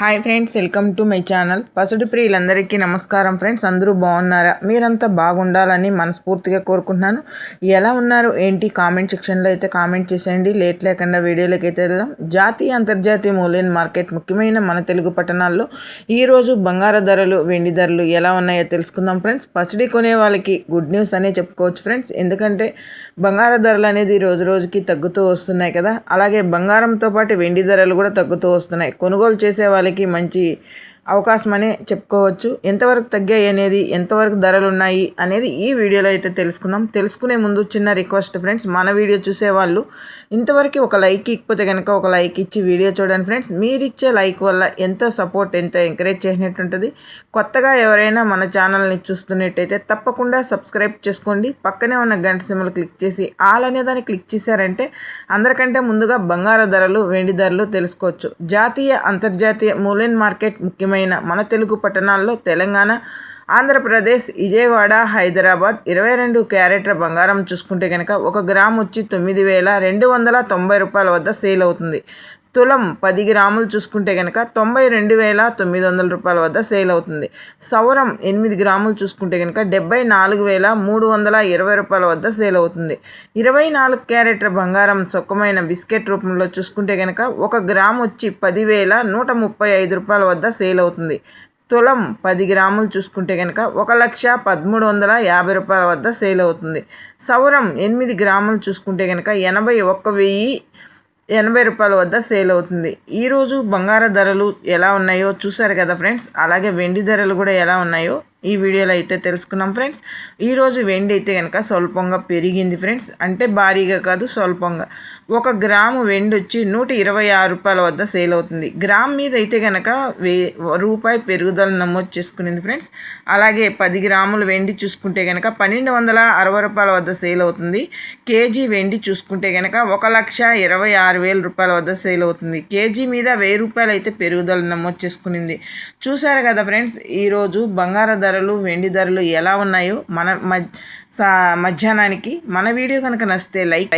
Hi friends welcome to my channel. పసుడు ప్రియులందరికీ నమస్కారం friends. అందరూ బాగున్నారా? మీరంతా బాగుండాలని మనస్ఫూర్తిగా కోరుకుంటున్నాను. ఎలా ఉన్నారు? ఏంటి? కామెంట్ సెక్షన్లో అయితే కామెంట్ చేసేయండి. లేట్ లేకుండా వీడియోలోకి అయితే వెళ్దాం. జాతీయ అంతర్జాతీయ మూలైన మార్కెట్ ముఖ్యమైన మన తెలుగు పట్టణాల్లో ఈరోజు బంగారు ధరలు వెండి ధరలు ఎలా ఉన్నాయో తెలుసుకుందాం ఫ్రెండ్స్. పసుడి కొనే వాళ్ళకి గుడ్ న్యూస్ అనే చెప్పుకోవచ్చు ఫ్రెండ్స్. ఎందుకంటే బంగారు ధరలు అనేది రోజు రోజుకి తగ్గుతూ వస్తున్నాయి కదా. అలాగే బంగారంతో పాటు వెండి ధరలు కూడా తగ్గుతూ వస్తున్నాయి. కొనుగోలు చేసే వాళ్ళకి వాళ్ళకి మంచి అవకాశం అనే చెప్పుకోవచ్చు. ఎంతవరకు తగ్గాయి అనేది ఎంతవరకు ధరలు ఉన్నాయి అనేది ఈ వీడియోలో అయితే తెలుసుకుందాం. తెలుసుకునే ముందు చిన్న రిక్వెస్ట్ ఫ్రెండ్స్ మన వీడియో చూసేవాళ్ళు ఇంతవరకు ఒక లైక్ ఇకపోతే కనుక ఒక లైక్ ఇచ్చి వీడియో చూడండి ఫ్రెండ్స్. మీరిచ్చే లైక్ వల్ల ఎంతో సపోర్ట్ ఎంతో ఎంకరేజ్ చేసినట్టు ఉంటుంది కొత్తగా ఎవరైనా మన ఛానల్ని చూస్తున్నట్టయితే తప్పకుండా సబ్స్క్రైబ్ చేసుకోండి. పక్కనే ఉన్న గంట సిమ్లు క్లిక్ చేసి ఆల్ అనే దాన్ని క్లిక్ చేశారంటే అందరికంటే ముందుగా బంగారు ధరలు వెండి ధరలు తెలుసుకోవచ్చు. జాతీయ అంతర్జాతీయ మూలెన్ మార్కెట్ ముఖ్యమైన ముఖ్యమైన మన తెలుగు పట్టణాల్లో తెలంగాణ ఆంధ్రప్రదేశ్ విజయవాడ హైదరాబాద్ ఇరవై రెండు క్యారెట్ల బంగారం చూసుకుంటే కనుక ఒక గ్రామ్ వచ్చి తొమ్మిది వేల రెండు వందల తొంభై రూపాయల వద్ద సేల్ అవుతుంది. తులం పది గ్రాములు చూసుకుంటే కనుక తొంభై రెండు వేల తొమ్మిది వందల రూపాయల వద్ద సేల్ అవుతుంది. సౌరం ఎనిమిది గ్రాములు చూసుకుంటే కనుక డెబ్బై నాలుగు వేల మూడు వందల ఇరవై రూపాయల వద్ద సేల్ అవుతుంది. ఇరవై నాలుగు క్యారెట్ల బంగారం సొక్కమైన బిస్కెట్ రూపంలో చూసుకుంటే కనుక ఒక గ్రామ్ వచ్చి పదివేల నూట ముప్పై ఐదు రూపాయల వద్ద సేల్ అవుతుంది. తులం పది గ్రాములు చూసుకుంటే కనుక ఒక లక్ష పదమూడు వందల యాభై రూపాయల వద్ద సేల్ అవుతుంది. సౌరం ఎనిమిది గ్రాములు చూసుకుంటే కనుక ఎనభై ఒక్క వెయ్యి ఎనభై రూపాయల వద్ద సేల్ అవుతుంది. ఈరోజు బంగార ధరలు ఎలా ఉన్నాయో చూసారు కదా ఫ్రెండ్స్? అలాగే వెండి ధరలు కూడా ఎలా ఉన్నాయో ఈ వీడియోలో అయితే తెలుసుకున్నాం ఫ్రెండ్స్. ఈరోజు వెండి అయితే కనుక స్వల్పంగా పెరిగింది ఫ్రెండ్స్. అంటే భారీగా కాదు స్వల్పంగా. ఒక గ్రాము వెండి వచ్చి నూట ఇరవై ఆరు రూపాయల వద్ద సేల్ అవుతుంది. గ్రామ్ మీద అయితే కనుక వే రూపాయి పెరుగుదల నమోదు చేసుకునింది ఫ్రెండ్స్. అలాగే పది గ్రాములు వెండి చూసుకుంటే కనుక పన్నెండు వందల అరవై రూపాయల వద్ద సేల్ అవుతుంది. కేజీ వెండి చూసుకుంటే కనుక ఒక లక్ష ఇరవై ఆరు వేల రూపాయల వద్ద సేల్ అవుతుంది. కేజీ మీద వెయ్యి రూపాయలు అయితే పెరుగుదల నమోదు చేసుకునింది. చూసారు కదా ఫ్రెండ్స్ ఈరోజు బంగారు ధరలు వెండి ధరలు ఎలా ఉన్నాయో మన మధ్యాహ్నానికి మన వీడియో కనుక నచ్చితే లైక్